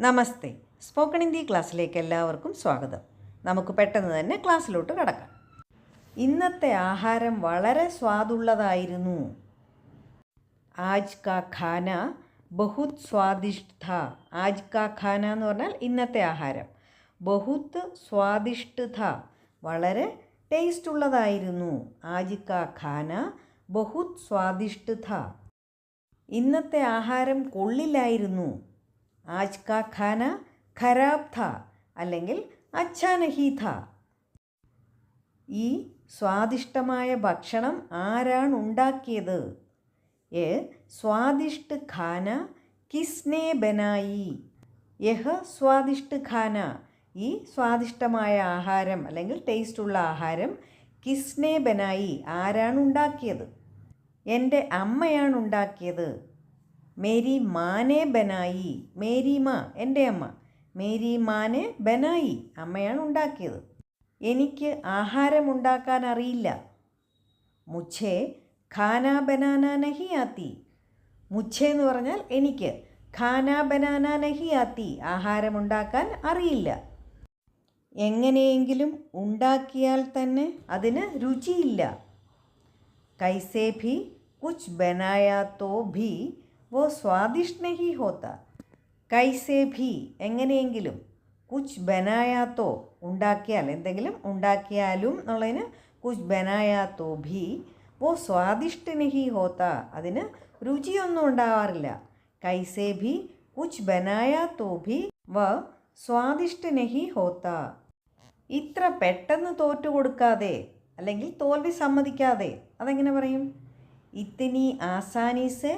നമസ്തേ. Spoken Hindi ക്ലാസ്സിലേക്ക് എല്ലാവർക്കും സ്വാഗതം. നമുക്ക് പെട്ടെന്ന് തന്നെ ക്ലാസ്സിലോട്ട് കടക്കാം. ഇന്നത്തെ ആഹാരം വളരെ സ്വാദുള്ളതായിരുന്നു. ആജ് കാ ഖാന ബഹുത് സ്വാദിഷ്ഠ. ആജ് കാ ഖാന എന്ന് പറഞ്ഞാൽ ഇന്നത്തെ ആഹാരം. ബഹുത് സ്വാദിഷ്ഠ. വളരെ ടേസ്റ്റ് ഉള്ളതായിരുന്നു. ആജ് കാ ഖാന ബഹുത് സ്വാദിഷ്ഠ. ഇന്നത്തെ ആഹാരം കൊള്ളില്ലായിരുന്നു. ആജ് കാ ഖാന ഖരാബ് ഥ അല്ലെങ്കിൽ അച്ഛാ നഹി ഥ. ഈ സ്വാദിഷ്ടമായ ഭക്ഷണം ആരാണ് ഉണ്ടാക്കിയത്? എ സ്വാദിഷ്ട് ഖാന കിസ്നെ ബനായി. യഹ സ്വാദിഷ്ട് ഖാന. ഈ സ്വാദിഷ്ടമായ ആഹാരം അല്ലെങ്കിൽ ടേസ്റ്റുള്ള ആഹാരം കിസ്നെ ബനായി ആരാണ് ഉണ്ടാക്കിയത്? എന്റെ അമ്മയാണ് ഉണ്ടാക്കിയത്. മേരി മാനെ ബനായി മേരി മാ എന്റെ അമ്മ. മേരി മാനെ ബനായി അമ്മയാണ് ഉണ്ടാക്കിയത്. എനിക്ക് ആഹാരം ഉണ്ടാക്കാൻ അറിയില്ല. മുച്ഛേ ഖാന ബനാന നഹി ആത്തി. മുച്ഛേ എന്ന് പറഞ്ഞാൽ എനിക്ക് ഖാന ബനാന നഹി ആത്തി ആഹാരം ഉണ്ടാക്കാൻ അറിയില്ല. എങ്ങനെയെങ്കിലും ഉണ്ടാക്കിയാൽ തന്നെ അതിന് രുചിയില്ല. കൈസേ ഭി കുച്ച് ബനായാത്തോ ഭി വോ സ്വാദിഷ്ട് നഹി ഹോത്ത കൈസേ ഭി എങ്ങനെയെങ്കിലും കുച്ച് ബനായാത്തോ ഉണ്ടാക്കിയാൽ എന്തെങ്കിലും ഉണ്ടാക്കിയാലും എന്നുള്ളതിന് കുച്ച് ബനായാത്തോ ഭി വോ സ്വാദിഷ്ട് നഹി ഹോത്ത അതിന് രുചിയൊന്നും ഉണ്ടാവാറില്ല। കൈസേ ഭി കുച്ച് ബനായാത്തോ ഭി വ സ്വാദിഷ്ട് നഹി ഹോത്ത ഇത്ര പെട്ടെന്ന് തോറ്റു കൊടുക്കാതെ അല്ലെങ്കിൽ തോൽവി സമ്മതിക്കാതെ അതെങ്ങനെ പറയും? ഇത്തിനി ആസാനിസെ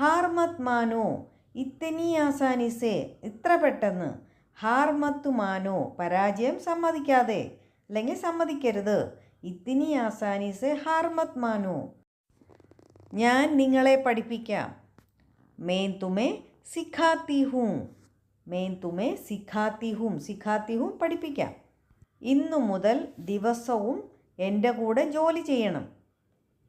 ഹാർമത് മാനോ ഇത്തനി ആസാനിസെ ഇത്ര പെട്ടെന്ന്. ഹാർമത്ത് മാനോ പരാജയം സമ്മതിക്കാതെ. അല്ലെങ്കിൽ സമ്മതിക്കരുത്. ഇത്തിനി ആസാനിസെ ഹാർമത് മാനോ ഞാൻ നിങ്ങളെ പഠിപ്പിക്കാം. മേൻ തുമേ സിഖാത്തി ഹൂം മേൻ തുമേ സിഖാത്തി ഹൂം സിഖാത്തി ഹൂം പഠിപ്പിക്കാം. ഇന്നു മുതൽ ദിവസവും എന്റെ കൂടെ ജോലി ചെയ്യണം.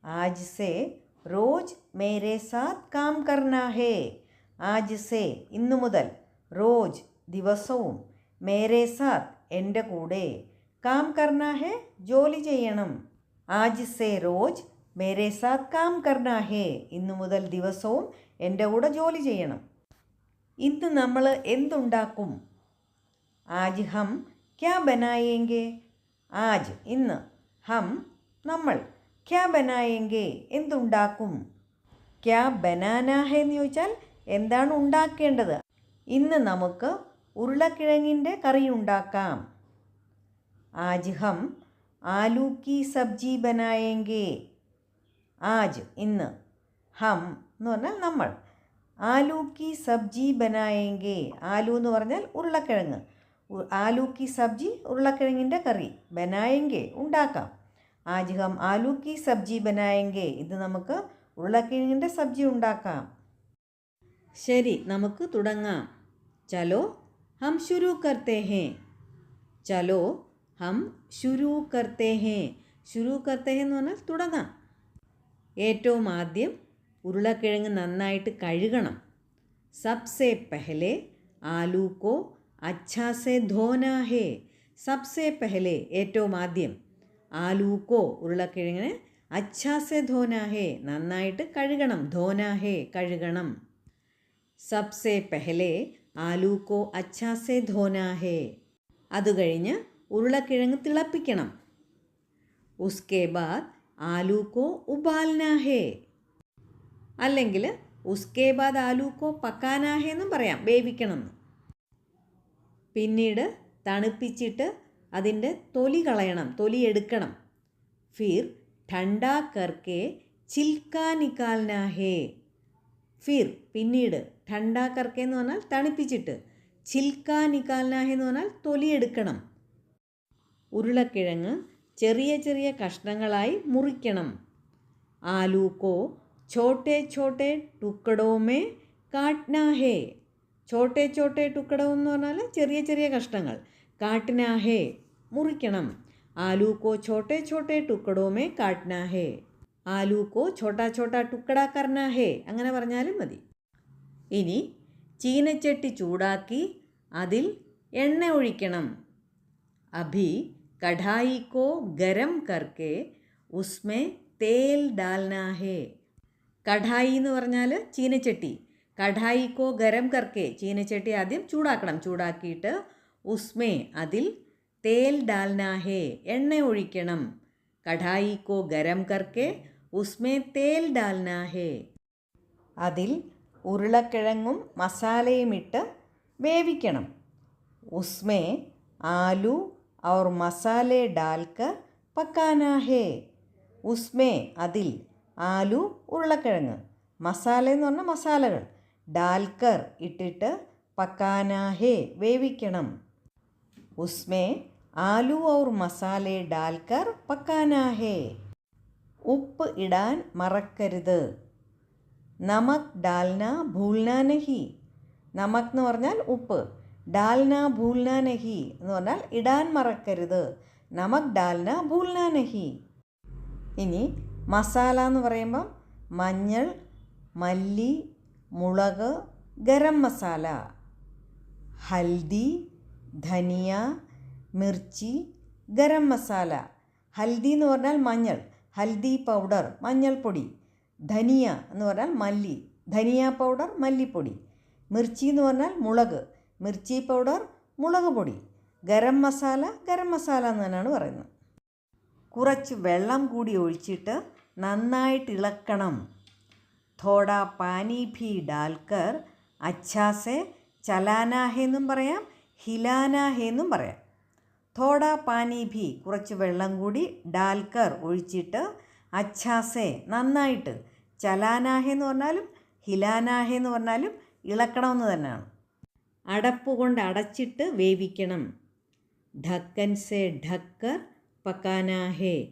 ആജ് സേ റോജ് മേരെ സാത്ത് കാം കർണ ഹേ. ആജ് സേ ഇന്നു മുതൽ റോജ് ദിവസവും മേരെ സാത്ത് എന്റെ കൂടെ. കാം കർണ ഹേ ജോലി ചെയ്യണം. ആജ് സേ റോജ് മേരെ സാത്ത് കാം കർണ ഹേ ഇന്നു മുതൽ ദിവസവും എന്റെ കൂടെ ജോലി ചെയ്യണം. ഇന്ന് നമ്മൾ എന്തുണ്ടാക്കും? ആജ് ഹം ക്യാ ബനായേങ്കെ? ആജ് ഇന്ന് ഹം നമ്മൾ ക്യാ ബനായേങ്കെ? എന്തുണ്ടാക്കും? ക്യാ ബനാനാഹ എന്ന് ചോദിച്ചാൽ എന്താണ് ഉണ്ടാക്കേണ്ടത്? ഇന്ന് നമുക്ക് ഉരുളക്കിഴങ്ങിന്റെ കറി ഉണ്ടാക്കാം. ആജ് ഹം ആലു കി സബ്ജി ബനായേങ്കെ? ആജ് ഇന്ന്. ഹം എന്ന് പറഞ്ഞാൽ നമ്മൾ. ആലു കി സബ്ജി ബനായേങ്കെ? ആലു എന്ന് പറഞ്ഞാൽ ഉരുളക്കിഴങ്ങ്. ആലു കി സബ്ജി ഉരുളക്കിഴങ്ങിന്റെ കറി. ബനായെങ്കെ ഉണ്ടാക്കാം. ആജ് ഹം ആലു കി സബ്ജി ബനായെങ്കിൽ ഇത് നമുക്ക് ഉരുളക്കിഴങ്ങിന്റെ സബ്ജി ഉണ്ടാക്കാം. ശരി നമുക്ക് തുടങ്ങാം. ചലോ ഹം ശുരു കർത്തേ ഹേ. ചലോ ഹം ശുരു കർത്തേ ഹേ. ശുരു കർത്തേ ഹേ എന്ന് പറഞ്ഞാൽ തുടങ്ങാം. ഏറ്റവും ആദ്യം ഉരുളക്കിഴങ്ങ് നന്നായിട്ട് കഴുകണം. സബ്സെ പെഹലെ ആലൂക്കോ അച്ഛാസെ ധോനാ ഹേ. സബ്സെ പെഹലെ ഏറ്റവും ആദ്യം. ആലു കോ ഉരുളക്കിഴങ്ങിന് അച്ഛാസെ ധോനാഹേ നന്നായിട്ട് കഴുകണം. ധോനാഹേ കഴുകണം. സബ്സെ പെഹലെ ആലൂക്കോ അച്ഛാസെ ധോനാഹേ. അത് കഴിഞ്ഞ് ഉരുളക്കിഴങ്ങ് തിളപ്പിക്കണം. ഉസ്കെ ബാദ് ആലൂക്കോ ഉബാൽനാഹേ. അല്ലെങ്കിൽ ഉസ്കെ ബാദ് ആലൂക്കോ പക്കാനാഹേ എന്നും പറയാം. വേവിക്കണം. പിന്നീട് തണുപ്പിച്ചിട്ട് അതിന്റെ തൊലി കളയണം തൊലി എടുക്കണം. ഫിർ ഠണ്ടാ കർക്കെ ചിൽക്കാ നിക്കാൽനാ ഹേ. ഫിർ പിന്നീട് ഠണ്ടാ കർക്കെ എന്ന് പറഞ്ഞാൽ തണുപ്പിച്ചിട്ട് ചിൽക്കാ നിക്കാൽനാ ഹേ എന്ന് പറഞ്ഞാൽ തൊലി എടുക്കണം. ഉരുളക്കിഴങ്ങ് ചെറിയ ചെറിയ കഷ്ണങ്ങളായി മുറിക്കണം. ആലൂക്കോ ഛോട്ടെ ഛോട്ടെ ടുക്കടവുമേ കാട്ട്നാ ഹേ. ഛോട്ടെ ഛോട്ടെ ടുക്കടവും എന്ന് പറഞ്ഞാൽ ചെറിയ ചെറിയ കഷ്ണങ്ങൾ. കാട്ട്ന ഹേ മുറിക്കണം. ആലു കോ ഛോട്ടെ ഛോട്ടെ ടുക്കടോമേ കാട്ട്ന ഹേ ആലു കോ ഛോട്ടാ ഛോട്ടാ ടുക്കട കർണ ഹേ അങ്ങനെ പറഞ്ഞാലും മതി. ഇനി ചീനച്ചട്ടി ചൂടാക്കി അതിൽ എണ്ണ ഒഴിക്കണം. അഭി കഠായി കോ ഗരം കർക്കെ ഉസ്മേ തേൽ ഡാൽനാ ഹേ കഠായി എന്ന് പറഞ്ഞാൽ ചീനച്ചട്ടി. കഠായി കോ ഗരം കർക്കെ ചീനച്ചട്ടി ആദ്യം ചൂടാക്കണം. ചൂടാക്കിയിട്ട് ഉസ്മേ അതിൽ തേൽ ഡാൽനാ ഹേ എണ്ണ ഒഴിക്കണം. കഠായി കോ ഗരം കർക്കെ ഉസ്മേ തേൽ ഡാൽനാ ഹേ അതിൽ ഉരുളക്കിഴങ്ങും മസാലയും ഇട്ട് വേവിക്കണം. ഉസ്മേ ആലു ഔർ മസാലെ ഡാൽക്കർ പക്കാനാ ഹേ ഉസ്മേ അതിൽ ആലു ഉരുളക്കിഴങ്ങ് മസാല എന്ന് പറഞ്ഞാൽ മസാലകൾ. ഡാൽക്കർ ഇട്ടിട്ട് പക്കാനാ ഹേ വേവിക്കണം. ഉസ്മേ ആലു ഔർ മസാലെ ഡാൽക്കർ പക്കാനാ ഹേ ഉപ്പ് ഇടാൻ മറക്കരുത്. നമക് ഡാൽന ഭൂൽന നഹി. നമക് എന്ന് പറഞ്ഞാൽ ഉപ്പ്. ഡാൽന ഭൂൽന നഹി എന്ന് പറഞ്ഞാൽ ഇടാൻ മറക്കരുത്. നമക് ഡാൽന ഭൂൽന നഹി. ഇനി മസാല എന്ന് പറയുമ്പം മഞ്ഞൾ മല്ലി മുളക് ഗരം മസാല. ഹൽദി ധനിയ മിർച്ചി ഗരം മസാല ഹൽദി എന്ന് പറഞ്ഞാൽ മഞ്ഞൾ ഹൽദി പൗഡർ മഞ്ഞൾപ്പൊടി ധനിയ എന്ന് പറഞ്ഞാൽ മല്ലി ധനിയ പൗഡർ മല്ലിപ്പൊടി മിർച്ചി എന്ന് പറഞ്ഞാൽ മുളക് മിർച്ചി പൗഡർ മുളക് പൊടി ഗരം മസാല ഗരം മസാല എന്ന് തന്നെയാണ് പറയുന്നത്. കുറച്ച് വെള്ളം കൂടി ഒഴിച്ചിട്ട് നന്നായിട്ട് ഇളക്കണം. തോട പാനി ഭി ഡാൽക്കർ അച്ഛാസെ ചലാനാഹെ എന്നും ഹിലാനാഹെ എന്നും പറയാം. തോട പാനി ഭി കുറച്ച് വെള്ളം കൂടി ഡാൽക്കർ ഒഴിച്ചിട്ട് അച്ഛാസെ നന്നായിട്ട്. ചലാനാഹെ എന്ന് പറഞ്ഞാലും ഹിലാനാഹെ എന്ന് പറഞ്ഞാലും ഇളക്കണമെന്ന് തന്നെയാണ്. അടപ്പ് കൊണ്ട് അടച്ചിട്ട് വേവിക്കണം. ഢക്കൻ സെ ഢക്കർ പക്കാനാഹേ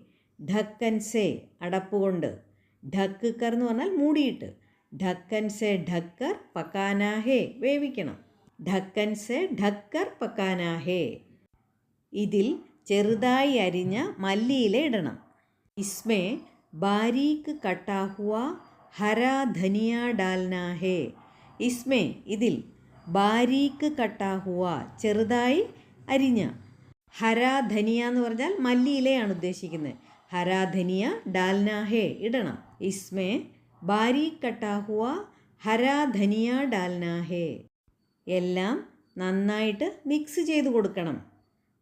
ഢക്കൻ സെ അടപ്പ് കൊണ്ട്. ഢക്കർ എന്ന് പറഞ്ഞാൽ മൂടിയിട്ട്. ഢക്കൻ സെ ഢക്കർ പക്കാനാഹേ വേവിക്കണം. ഢക്കൻ സെ ഢക്കർ പക്കാനാഹേ. ഇതിൽ ചെറുതായി അരിഞ്ഞ മല്ലിയില ഇടണം. ഇസ്മേ ബാരീക്ക് കട്ടാഹുവ ഹരാ ധനിയ ഡാൽനാഹേ. ഇസ്മേ ഇതിൽ ബാരീക്ക് കട്ടാഹുവ ചെറുതായി അരിഞ്ഞ ഹരാ ധനിയ എന്ന് പറഞ്ഞാൽ മല്ലിയിലയാണ് ഉദ്ദേശിക്കുന്നത്. ഹരാ ധനിയ ഡാൽനാഹേ ഇടണം. ഇസ്മേ ബാരീക്ക് കട്ടാഹുവ ഹരാ ധനിയ ഡാൽനാ ഹേ എല്ലാം നന്നായിട്ട് മിക്സ് ചെയ്ത് കൊടുക്കണം.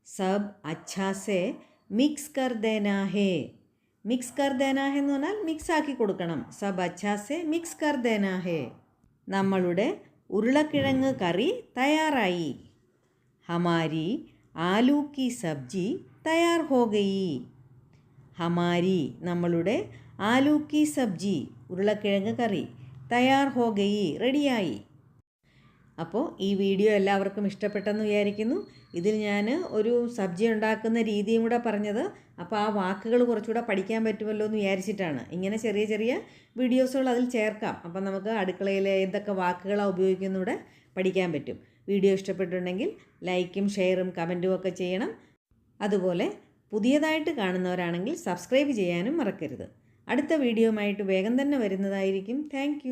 സബ് അച്ഛാസെ മിക്സ് കർ ദേനാ ഹേ മിക്സ് കർ ദേനാ ഹേ എന്ന് പറഞ്ഞാൽ മിക്സ് ആക്കി കൊടുക്കണം. സബ് അച്ഛാസെ മിക്സ് കർ ദേനാ ഹേ നമ്മളുടെ ഉരുളക്കിഴങ്ങ് കറി തയ്യാറായി. ഹമാരി ആലൂ കി സബ്ജി തയ്യാർ ഹോ ഗയി ഹമാരി നമ്മളുടെ ആലൂ കി സബ്ജി ഉരുളക്കിഴങ്ങ് കറി തയ്യാർ ഹോ ഗയി റെഡിയായി. അപ്പോൾ ഈ വീഡിയോ എല്ലാവർക്കും ഇഷ്ടപ്പെട്ടെന്ന് വിചാരിക്കുന്നു. ഇതിൽ ഞാൻ ഒരു സബ്ജി ഉണ്ടാക്കുന്ന രീതിയും കൂടെ പറഞ്ഞത്. അപ്പോൾ ആ വാക്കുകൾ കുറച്ചുകൂടെ പഠിക്കാൻ പറ്റുമല്ലോ എന്ന് വിചാരിച്ചിട്ടാണ്. ഇങ്ങനെ ചെറിയ ചെറിയ വീഡിയോസുകൾ അതിൽ ചേർക്കാം. അപ്പം നമുക്ക് അടുക്കളയിൽ എന്തൊക്കെ വാക്കുകളാണ് ഉപയോഗിക്കുന്നൂടെ പഠിക്കാൻ പറ്റും. വീഡിയോ ഇഷ്ടപ്പെട്ടിട്ടുണ്ടെങ്കിൽ ലൈക്കും ഷെയറും കമന്റും ഒക്കെ ചെയ്യണം. അതുപോലെ പുതിയതായിട്ട് കാണുന്നവരാണെങ്കിൽ സബ്സ്ക്രൈബ് ചെയ്യാനും മറക്കരുത്. അടുത്ത വീഡിയോയുമായിട്ട് വേഗം തന്നെ വരുന്നതായിരിക്കും. താങ്ക്